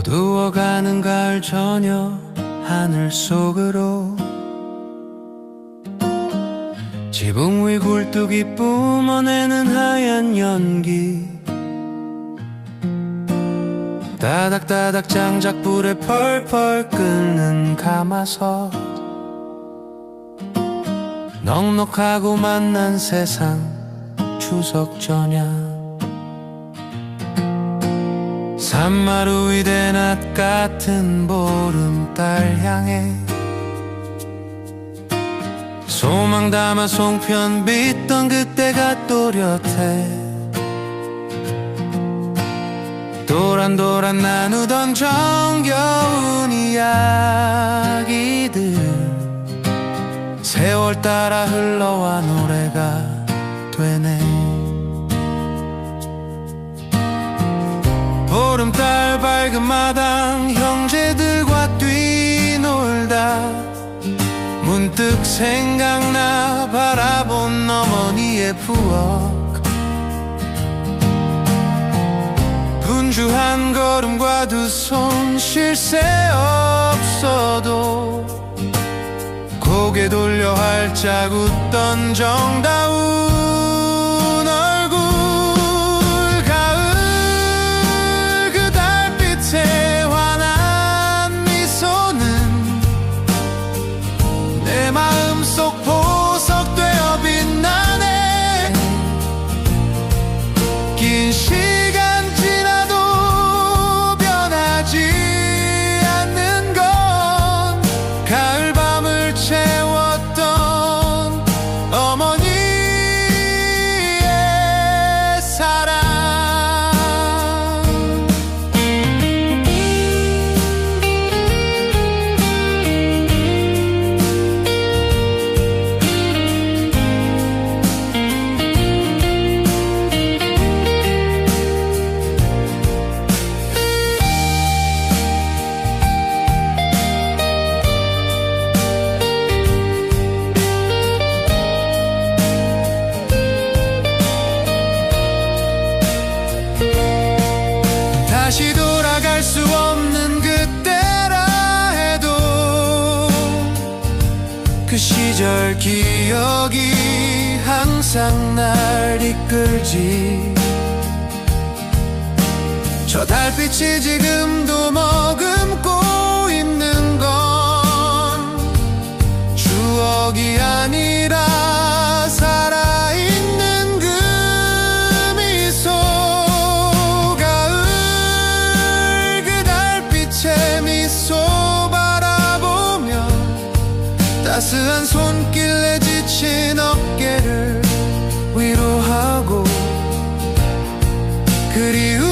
어두워가는 가을 저녁 하늘 속으로. 지붕 위 굴뚝이 뿜어내는 하얀 연기. 따닥따닥 장작불에 펄펄 끓는 가마솥. 넉넉하고 만난 세상 추석 저녁 산마루 위대 낮 같은 보름달 향해 소망 담아 송편 빚던 그때가 또렷해. 도란도란 나누던 정겨운 이야기들 세월 따라 흘러와 노래가 되네 보름달 밝은 마당 형제들과 뛰놀다 문득 생각나 바라본 어머니의 부엌. 분주한 걸음과 두 손 쉴 새 없어도 고개 돌려 활짝 웃던 정다운 시절 기억이 항상 날 이끌지. 저 달빛이 지금 따스한 손길에 지친 어깨를 위로하고 그리운